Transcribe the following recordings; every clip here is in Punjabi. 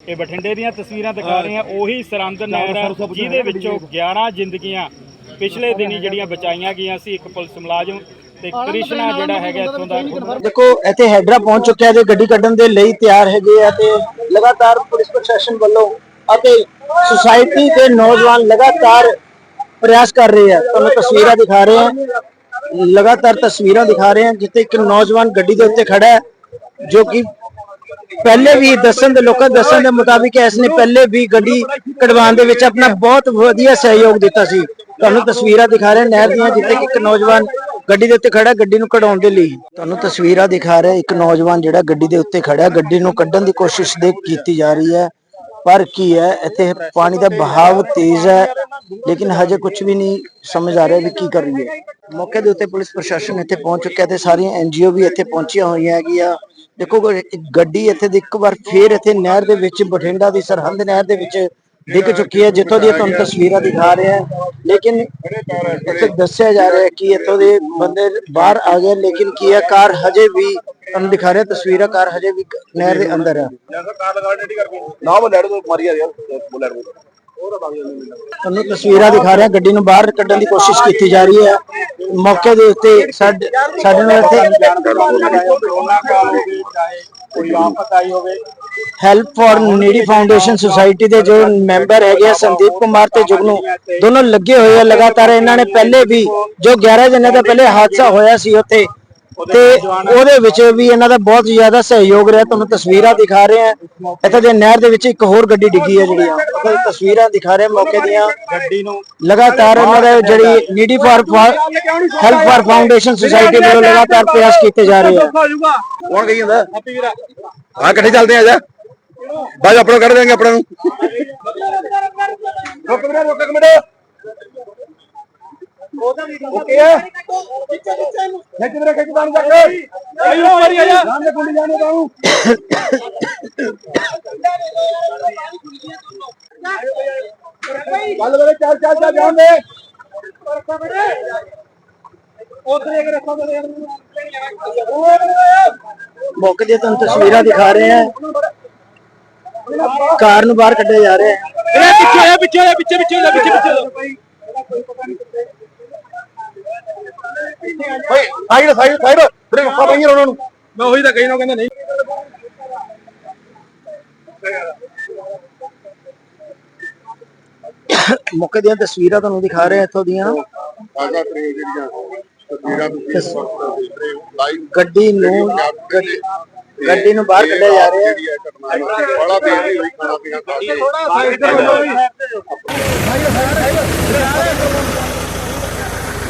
ਇਹ ਬਠਿੰਡੇ ਦੀਆਂ ਤਸਵੀਰਾਂ ਦਿਖਾ ਰਹੇ ਆ ਉਹੀ ਸਰੰਦ ਨਹਿਰ ਜਿਹਦੇ ਵਿੱਚੋਂ 11 ਜ਼ਿੰਦਗੀਆਂ ਪਿਛਲੇ ਦਿਨੀ ਜਿਹੜੀਆਂ ਬਚਾਈਆਂ ਗਈਆਂ ਸੀ ਇੱਕ ਪੁਲਿਸ ਮੁਲਾਜ਼ਮ ਤੇ ਕ੍ਰਿਸ਼ਨਾ ਜਿਹੜਾ ਹੈਗਾ ਇੱਥੋਂ ਦਾ ਦੇਖੋ ਇੱਥੇ ਹੈਡਰਾ ਪਹੁੰਚ ਚੁੱਕਿਆ ਤੇ ਗੱਡੀ ਕੱਢਣ ਦੇ ਲਈ ਤਿਆਰ ਹੈਗੇ ਆ ਤੇ ਲਗਾਤਾਰ ਪੁਲਿਸ ਪ੍ਰਸ਼ਾਸਨ ਵੱਲੋਂ ਅਤੇ ਸੁਸਾਇਟੀ ਦੇ ਨੌਜਵਾਨ ਲਗਾਤਾਰ ਪ੍ਰਯਾਸ ਕਰ ਰਹੇ ਆ। ਤੁਹਾਨੂੰ ਤਸਵੀਰਾਂ ਦਿਖਾ ਰਹੇ ਆ ਲਗਾਤਾਰ ਤਸਵੀਰਾਂ ਦਿਖਾ ਰਹੇ ਆ ਜਿੱਥੇ ਇੱਕ ਨੌਜਵਾਨ ਗੱਡੀ ਦੇ ਉੱਤੇ ਖੜਾ ਹੈ ਜੋ ਕਿ ਪਹਿਲੇ ਵੀ ਦੱਸਣ ਦੇ ਲੋਕਾਂ ਦੱਸਣ ਦੇ ਮੁਤਾਬਿਕ ਇਸ ਨੇ ਪਹਿਲੇ ਵੀ ਗੱਡੀ ਕਢਵਾਉਣ ਦੇ ਵਿੱਚ ਆਪਣਾ ਬਹੁਤ ਵਧੀਆ ਸਹਿਯੋਗ ਦਿੱਤਾ ਸੀ। ਤੁਹਾਨੂੰ ਤਸਵੀਰਾਂ ਦਿਖਾ ਰਹੇ ਨਹਿਰ ਦੀਆਂ ਜਿੱਥੇ ਕਿ ਇੱਕ ਨੌਜਵਾਨ ਗੱਡੀ ਦੇ ਉੱਤੇ ਖੜਾ, ਗੱਡੀ ਨੂੰ ਕਢਾਉਣ ਦੇ ਲਈ। ਤੁਹਾਨੂੰ ਤਸਵੀਰਾਂ ਦਿਖਾ ਰਿਹਾ ਇੱਕ ਨੌਜਵਾਨ ਜਿਹੜਾ ਗੱਡੀ ਦੇ ਉੱਤੇ ਖੜਾ, ਗੱਡੀ ਨੂੰ ਕੱਢਣ ਦੀ ਕੋਸ਼ਿਸ਼ ਦੇ ਕੀਤੀ ਜਾ ਰਹੀ ਹੈ। ਪਰ ਕੀ ਹੈ ਇੱਥੇ ਪਾਣੀ ਦਾ ਬਹਾਵ ਤੇਜ਼ ਹੈ ਲੇਕਿਨ ਹਜੇ ਕੁਝ ਵੀ ਨਹੀਂ ਸਮਝ ਆ ਰਿਹਾ ਵੀ ਕੀ ਕਰੀਏ। ਮੌਕੇ ਦੇ ਉੱਤੇ ਪੁਲਿਸ ਪ੍ਰਸ਼ਾਸਨ ਇੱਥੇ ਪਹੁੰਚ ਚੁੱਕਿਆ ਤੇ ਸਾਰੀਆਂ ਐਨਜੀਓ ਵੀ ਇੱਥੇ ਪਹੁੰਚੀਆਂ ਹੋਈਆਂ ਹੈਗੀਆਂ। ਦੇਖੋ ਇੱਕ ਗੱਡੀ ਇੱਥੇ ਦੀ ਇੱਕ ਵਾਰ ਫੇਰ ਇੱਥੇ ਨਹਿਰ ਦੇ ਵਿੱਚ ਬਠਿੰਡਾ ਦੀ ਸਰਹੰਦ ਨਹਿਰ ਦੇ ਵਿੱਚ ਡਿੱਗ ਚੁੱਕੀ ਹੈ ਜਿੱਥੋਂ ਦੀਆਂ ਤੁਹਾਨੂੰ ਤਸਵੀਰਾਂ ਦਿਖਾ ਰਹੇ ਹਾਂ। ਲੇਕਿਨ ਇੱਥੇ ਦੱਸਿਆ ਜਾ ਰਿਹਾ ਹੈ ਕਿ ਇੱਥੋਂ ਦੇ ਬੰਦੇ ਬਾਹਰ ਆ ਗਏ ਲੇਕਿਨ ਕੀ ਹੈ ਕਾਰ ਹਜੇ ਵੀ ਤੁਹਾਨੂੰ ਦਿਖਾ ਰਿਹਾ ਤਸਵੀਰਾਂ ਕਾਰ ਹਜੇ ਵੀ ਨਹਿਰ ਦੇ ਅੰਦਰ ਨਾ ਮਾਰੀ ਯਾਰ ਦੋ ਤੁਹਾਨੂੰ ਤਸਵੀਰਾਂ ਦਿਖਾ ਰਿਹਾ ਗੱਡੀ ਨੂੰ ਬਾਹਰ ਕੱਢਣ ਦੀ ਕੋਸ਼ਿਸ਼ ਕੀਤੀ ਜਾ ਰਹੀ ਹੈ। ਮੌਕੇ ਦੇ ਉੱਤੇ ਸਾਡੇ ਸਾਡੇ ਨਾਲ ਇੱਥੇ help for needy foundation society ਦੇ ਜੋ ਮੈਂਬਰ ਹੈਗੇ ਆ ਸੰਦੀਪ ਕੁਮਾਰ ਤੇ ਜੁਗਨੂ ਦੋਨੋਂ ਲੱਗੇ ਹੋਏ ਆ। ਲਗਾਤਾਰ ਇਹਨਾਂ ਨੇ ਪਹਿਲੇ ਵੀ ਜੋ 11 ਦਿਨਾਂ ਦਾ ਪਹਿਲੇ ਹਾਦਸਾ ਹੋਇਆ ਸੀ ਉੱਥੇ ਤੇ ਉਹਦੇ ਵਿੱਚ ਵੀ ਇਹਨਾਂ ਦਾ ਬਹੁਤ ਜ਼ਿਆਦਾ ਸਹਿਯੋਗ ਰਿਹਾ। ਤੁਹਾਨੂੰ ਤਸਵੀਰਾਂ ਦਿਖਾ ਰਹੇ ਆ ਇੱਥੇ ਦੇ ਨਹਿਰ ਦੇ ਵਿੱਚ ਇੱਕ ਹੋਰ ਗੱਡੀ ਡਿੱਗੀ ਹੈ ਜਿਹੜੀਆਂ ਉਹ ਤਸਵੀਰਾਂ ਦਿਖਾ ਰਹੇ ਆ ਮੌਕੇ ਦੀਆਂ। ਗੱਡੀ ਨੂੰ ਲਗਾਤਾਰ ਇਹਨਾਂ ਦਾ ਜਿਹੜੀ needy for help for foundation society ਵੱਲੋਂ ਲਗਾਤਾਰ ਪ੍ਰਯਾਸ ਕੀਤੇ ਜਾ ਰਹੇ ਆ। ਕੌਣ ਕਹੀ ਜਾਂਦਾ? ਹਾਂ ਇਕੱਠੇ ਚੱਲਦੇ ਆ ਜਾ। ਬਾਜ ਆਪਣਾ ਕੱਢ ਦੇਣਗੇ ਆਪਣਾ ਨੂੰ। ਰੁਕ ਮਿੰਟ ਰੁਕ ਆ ਮੇਰੇ ਖਿੱਚ ਬਾਣ ਜਾ ਕੇ ਆਇਓ ਮਾਰੀ ਆ ਜਾ ਨਾਮ ਦੇ ਕੁੰਡੀ ਜਾਣੇ ਬਾਹੂ ਚੱਲ ਬਰੇ ਚੱਲ ਚੱਲ ਚੱਲ ਜਾਣ ਦੇ ਉਧਰ ਇੱਕ ਰੱਖੋ ਮੇਰੇ ਮੌਕੇ ਦੀਆਂ ਤੁਹਾਨੂੰ ਤਸਵੀਰਾਂ ਦਿਖਾ ਰਹੇ ਆ ਕਾਰ ਨੂੰ ਬਾਹਰ ਕੱਢਿਆ ਜਾ ਰਿਹਾ ਹੈ ਇਹ ਓਏ ਸਾਈਡ ਸਾਈਡ ਸਾਈਡ। ਬਰੇ ਰੁਕਾ ਪਈਏ ਉਹਨਾਂ ਨੂੰ। ਮੈਂ ਉਹੀ ਤਾਂ ਕਹੀ ਨਾ ਕਹਿੰਦਾ ਨਹੀਂ। ਮੌਕੇ ਦੀਆਂ ਤਸਵੀਰਾਂ ਤੁਹਾਨੂੰ ਦਿਖਾ ਰਹੇ ਇੱਥੋਂ ਦੀਆਂ। ਆਗਾ ਟ੍ਰੇਨ ਜਿਹੜੀਆਂ ਤਸਵੀਰਾਂ ਤੁਸੀਂ ਲਾਈਵ ਗੱਡੀ ਨੂੰ ਗੱਡੀ- ਨੂੰ ਬਾਹਰ ਕੱਢਿਆ ਜਾ ਰਿਹਾ। ਹੈ ਬੜਾ ਨਹੀਂ ਹੋਈ ਖਾਣਾ ਪੀਣਾ ਕੇ।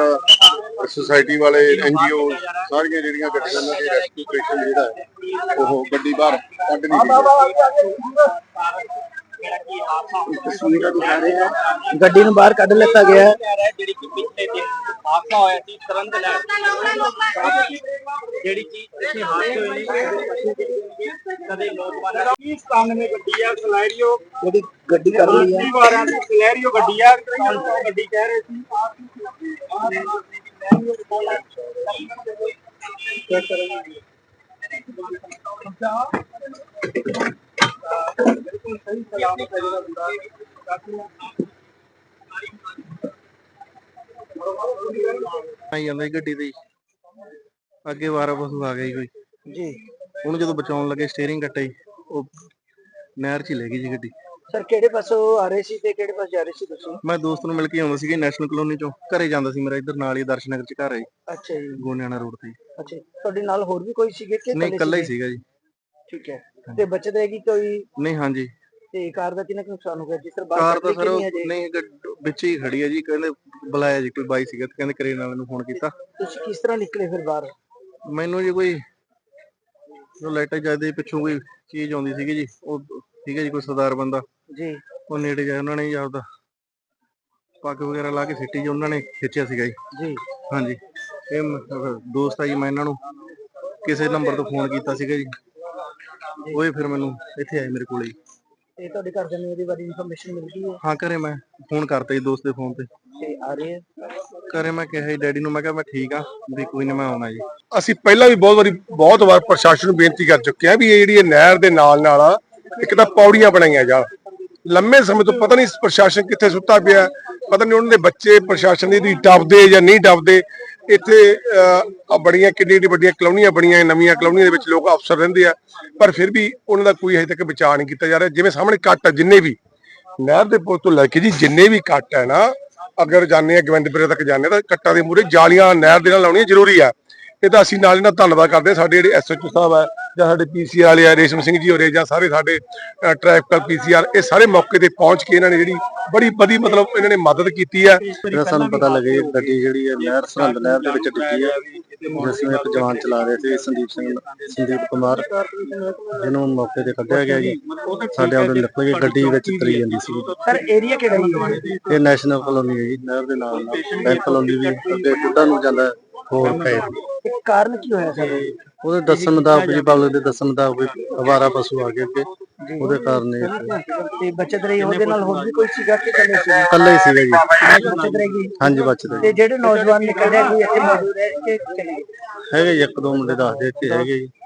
ਸੇਵਾ ਸੁਸਾਇਟੀ ਵਾਲੇ ਐਨਜੀਓ ਸਾਰੀਆਂ ਜਿਹੜੀਆਂ ਗੱਡੀਆਂ ਨਾਲ ਇਹ ਰੈਸਕਿਊ ਆਪਰੇਸ਼ਨ ਜਿਹੜਾ ਉਹ ਗੱਡੀ ਬਾਹਰ ਕੱਢ ਨਹੀਂ ਰਹੇ ਗੱਡੀ ਨੂੰ ਬਾਹਰ ਕੱਢ ਲਿੱਤਾ ਗਿਆ ਹੈ। ਜਿਹੜੀ ਕਿ ਪਿਛਲੇ ਦਿਨ ਹਾਦਸਾ ਹੋਇਆ ਸੀ ਸਰੰਦ ਨਹਿਰ ਜਿਹੜੀ ਚੀਜ਼ ਇੱਥੇ ਹਾਦਸੇ ਹੋਏ ਨੇ ਕਦੇ ਨੌਜਵਾਨਾਂ ਦੀ 97 ਗੱਡੀ ਆ ਸਲੈਰੀਓ? ਜਿਹੜੀ ਗੱਡੀ ਕਰ ਰਹੀ ਹੈ। 20 ਵਾਰਾਂ ਦੀ ਸਲੈਰੀਓ ਗੱਡੀ ਆ ਗੱਡੀ ਕਹਿ ਰਹੇ ਸੀ। ਬਿਲਕੁਲ ਸਹੀ ਸਲਾਮਤ ਹੈ ਜਿਹੜਾ ਬੰਦਾ ਕਾਫੀ ਆਈ ਜਾਂਦਾ ਸੀ ਗੱਡੀ ਤੇ ਹੀ। ਅੱਗੇ ਵਾਰਾ ਪਸ਼ੂ ਆ ਗਿਆ ਜੀ ਕੋਈ। ਜੀ। ਉਹਨੂੰ ਜਦੋਂ ਬਚਾਉਣ ਲੱਗੇ ਸਟੀਅਰਿੰਗ ਕੱਟਿਆ ਜੀ ਉਹ ਨਹਿਰ 'ਚ ਹੀ ਲੈ ਗਈ ਜੀ ਗੱਡੀ। ਸਰ ਕਿਹੜੇ ਪਾਸੋਂ ਆ ਰਹੇ ਸੀ ਤੇ ਕਿਹੜੇ ਪਾਸੇ ਜਾ ਰਹੇ ਸੀ ਤੁਸੀਂ? ਮੈਂ ਦੋਸਤ ਨੂੰ ਮਿਲ ਕੇ ਆਉਂਦਾ ਸੀਗਾ ਨੈਸ਼ਨਲ ਕਲੋਨੀ ਚੋਂ। ਘਰੇ ਜਾਂਦਾ ਸੀ ਮੇਰਾ ਇੱਧਰ ਨਾਲ ਹੀ ਦਰਸ਼ਨਗਰ ਚ ਘਰ ਹੈ ਜੀ, ਅੱਛਾ ਜੀ। ਗੋਨਿਆਣਾ ਰੋਡ ਤੇ ਜੀ। ਅੱਛਾ ਜੀ। ਤੁਹਾਡੇ ਨਾਲ ਹੋਰ ਵੀ ਕੋਈ ਸੀਗੇ ਕਿ ਨਹੀਂ ਇਕੱਲੇ ਹੀ ਸੀਗੇ? ਜੀ। ਠੀਕ ਹੈ। ਤੇ ਬਚਤ ਹੈਗੀ ਕੋਈ? ਨਹੀਂ ਹਾਂਜੀ। ਤੇ ਕਾਰ ਦਾ ਕਿੰਨਾ ਕੁ ਨੁਕਸਾਨ ਹੋ ਗਿਆ? ਤਰ੍ਹਾਂ ਬਾਹਰ ਕਾਰ ਤਾਂ ਸਰ ਕਿ ਨਹੀਂ ਅਜੇ? ਨਹੀਂ ਗੱਡ- ਵਿੱਚ ਹੀ ਖੜੀ ਹੈ ਜੀ। ਕਹਿੰਦੇ ਬੁਲਾਇਆ ਜੀ ਕੋਈ ਬਾਈ ਸੀਗਾ ਤੇ ਕਹਿੰਦੇ ਕਰੇਨ ਵਾਲੇ ਨੂੰ ਫੋਨ ਕੀਤਾ। ਤੁਸੀਂ ਕਿਸ ਤਰ੍ਹਾਂ ਨਿਕਲੇ ਫਿਰ ਬਾਹਰ? ਮੈਨੂੰ ਜੀ ਕੋਈ ਉਹ ਲਾਈਟਾਂ ਜਗਦੇ ਪਿੱਛੋਂ ਕੋਈ ਚੀਜ਼ ਆਉਂਦੀ ਸੀਗੀ ਜੀ। ਉਹ ਠੀਕ ਹੈ ਜੀ ਕੋਈ ਸਰਦਾਰ ਬੰਦਾ। ਜੀ। ਉਹ ਨੇੜੇ ਜਾ ਉਹਨਾਂ ਨੇ ਜੀ ਆਪਦਾ ਪੱਗ ਵਗੈਰਾ ਲਾ ਕੇ ਸਿੱਟੀ ਜੀ ਉਹਨਾਂ ਨੇ ਖਿੱਚਿਆ ਸੀਗਾ ਜੀ। ਜੀ। ਹਾਂਜੀ। ਇਹ ਮ- ਦੋਸਤ ਆ ਜੀ ਮੈਂ ਇਹਨਾਂ ਨੂੰ ਕਿਸੇ ਨੰਬਰ ਤੋਂ ਫੋਨ ਕੀਤਾ ਸੀਗਾ ਜੀ। ਉਹ ਹੀ ਫਿਰ ਮੈਨੂੰ ਇੱਥੇ ਆਏ ਮੇਰੇ ਕੋਲੇ ਜੀ। ਤੇ ਤੁਹਾਡੇ ਘਰਦਿਆਂ ਨੂੰ ਇਹਦੇ ਬਾਰੇ ਇਨਫੋਰਮੇਸ਼ਨ ਮਿਲ ਗਈ ਹੈ? ਹਾਂ ਘਰੇ ਮੈਂ ਫੋਨ ਕਰਤਾ ਜੀ ਦੋਸਤ ਦੇ ਫੋਨ ਤੇ। ਤੇ ਆ ਰਹੇ ਆ? ਘਰੇ ਮੈਂ ਕਿਹਾ ਜੀ ਡੈਡੀ ਨੂੰ ਮੈਂ ਕਿਹਾ ਮੈਂ ਠੀਕ ਆ ਵੀ ਕੋਈ ਨਾ ਮੈਂ ਆਉਣਾ ਜੀ। ਅਸੀਂ ਪਹਿਲਾਂ ਵੀ ਬਹੁਤ ਵਾਰੀ ਬਹੁਤ ਵਾਰ ਪ੍ਰਸ਼ਾਸਨ ਨੂੰ ਬੇਨਤੀ ਕਰ ਚੁੱਕੇ ਹਾਂ ਵੀ ਇਹ ਜਿਹੜੀ ਇਹ ਨਹਿਰ ਦੇ ਨਾਲ ਨਾਲ ਆ, ਇੱਕ ਤਾਂ ਪੌੜੀਆਂ ਬਣਾਈਆਂ ਜਾਣ। ਲੰਮੇ ਸਮੇਂ ਤੋਂ ਪਤਾ ਨਹੀਂ ਪ੍ਰਸ਼ਾਸਨ ਕਿੱਥੇ ਸੁੱਤਾ ਪਿਆ। ਪਤਾ ਨਹੀਂ ਉਹਨਾਂ ਦੇ ਬੱਚੇ ਪ੍ਰਸ਼ਾਸਨ ਦੀ ਟੱਪਦੇ ਜਾਂ ਨਹੀਂ ਟੱਪਦੇ। ਇੱਥੇ ਅਹ, ਆ ਬੜੀਆਂ ਕਿੰਨੀ ਕਿੰਨੀ ਵੱਡੀਆਂ ਕਲੋਨੀਆਂ ਬਣੀਆਂ ਨਵੀਆਂ ਕਲੋਨੀਆਂ ਦੇ ਵਿੱਚ ਲੋਕ ਅਫਸਰ ਰਹਿੰਦੇ ਆ। ਪਰ ਫਿਰ ਵੀ ਉਹਨਾਂ ਦਾ ਕੋਈ ਹਜੇ ਤੱਕ ਬਚਾਅ ਨਹੀਂ ਕੀਤਾ ਜਾ ਰਿਹਾ। ਜਿਵੇਂ ਸਾਹਮਣੇ ਕੱਟ ਆ ਜਿੰਨੇ ਵੀ ਨਹਿਰ ਦੇ ਪੁਲ ਤੋਂ ਲੈ ਕੇ ਜੀ ਜਿੰਨੇ ਵੀ ਕੱਟ ਹੈ ਨਾ ਅਗਰ ਜਾਂਦੇ ਆ ਗਵਿੰਦਪੁਰੇ ਤੱਕ ਜਾਂਦੇ ਆ ਤਾਂ ਕੱਟਾਂ ਦੇ ਮੂਰੇ ਜਾਲੀਆਂ ਨਹਿਰ ਦੇ ਨਾਲ ਲਾਉਣੀਆਂ ਜ਼ਰੂਰੀ ਆ। ਇਹ ਤਾਂ ਅਸੀਂ ਨਾਲ ਇਹਨਾਂ ਦਾ ਧੰਨਵਾਦ ਕਰਦੇ ਹਾਂ। ਸਾਡੇ ਜਿਹੜੇ ਐਸਐਚਓ ਸਾਹਿਬ ਆ ਜਾਂ ਸਾਡੇ ਪੀਸੀਆਰ ਵਾਲੇ ਆ ਰੇਸ਼ਮ ਸਿੰਘ ਜੀ ਹੋਰੇ ਜਾਂ ਸਾਰੇ ਸਾਡੇ ਟ੍ਰੈਫਿਕਲ ਪੀਸੀਆਰ ਇਹ ਸਾਰੇ ਮੌਕੇ ਤੇ ਪਹੁੰਚ ਕੇ ਇਹਨਾਂ ਨੇ ਜਿਹੜੀ ਬੜੀ ਬੜੀ ਮਤਲਬ ਇਹਨਾਂ ਨੇ ਮਦਦ ਕੀਤੀ ਆ ਜਿਹੜਾ ਸਾਨੂੰ ਪਤਾ ਲੱਗੇ ਗੱਡੀ ਜਿਹੜੀ ਹੈ ਨਹਿਰ ਸਰਹੰਦ ਨਹਿਰ ਦੇ ਵਿੱਚ ਡਿੱਗੀ ਹੈ ਜਿਸ ਵਿੱਚ ਇੱਕ ਜਵਾਨ ਚਲਾ ਰਹੇ ਸੀ ਸੰਦੀਪ ਸਿੰਘ ਸੰਦੀਪ ਕੁਮਾਰ ਜਿਹਨੂੰ ਮੌਕੇ ਤੇ ਕੱਢਿਆ ਗਿਆ ਜੀ। ਸਾਡੇ ਆਉਂਦੇ ਨਿਕਲ ਕੇ ਗੱਡੀ ਵਿੱਚ ਤਰੀ ਜਾਂਦੀ ਸੀ। ਸਰ ਏਰੀਆ ਕਿਹੜਾ ਜੀ? ਇਹ ਨੈਸ਼ਨਲ ਕਲੋਨੀ ਹੈ ਜੀ ਨਹਿਰ ਦੇ ਨਾਲ ਨਾਲ ਬੈਂਕ ਕਲੋਨੀ ਵੀ ਅੱਗੇ ਬੁੱਢਾ ਨੂੰ ਜਾਂਦਾ ਹੈ, ਹੋਰ ਖੈਰ ਇਹ ਕਾਰਨ ਕੀ ਹੋਇਆ ਸਰ ਉਹਦੇ ਦੱਸਣ ਮੁਤਾਬਕ ਜੀ ਪਬਲਿਕ ਦੇ ਦੱਸਣ ਮੁਤਾਬਕ ਅਵਾਰਾ ਪਸ਼ੂ ਆ ਗਏ ਅੱਗੇ। ਉਹਦੇ ਕਾਰਨ ਇਹ ਤੇ ਬਚਤ ਰਹੀ ਉਹਦੇ ਨਾਲ ਹੋਰ ਵੀ ਕੋਈ ਸੀਗਾ ਕਿ ਕੱਲੇ ਸੀ ਇਕੱਲਾ ਹੀ ਸੀਗਾ ਜੀ। ਬਚਤ ਰਹੀ ਹਾਂਜੀ ਬਚਦੇ ਤੇ ਜਿਹੜੇ ਨੌਜਵਾਨ ਨੇ ਕੱਢਿਆ ਕੋਈ ਇੱਥੇ ਮੌਜੂਦ ਹੈ ਕਿ ਚਲੇ ਗਏ? ਹੈਗੇ ਜੀ, ਇੱਕ ਦੋ ਮੁੰਡੇ ਦੱਸਦੇ ਇੱਥੇ ਹੈਗੇ ਜੀ।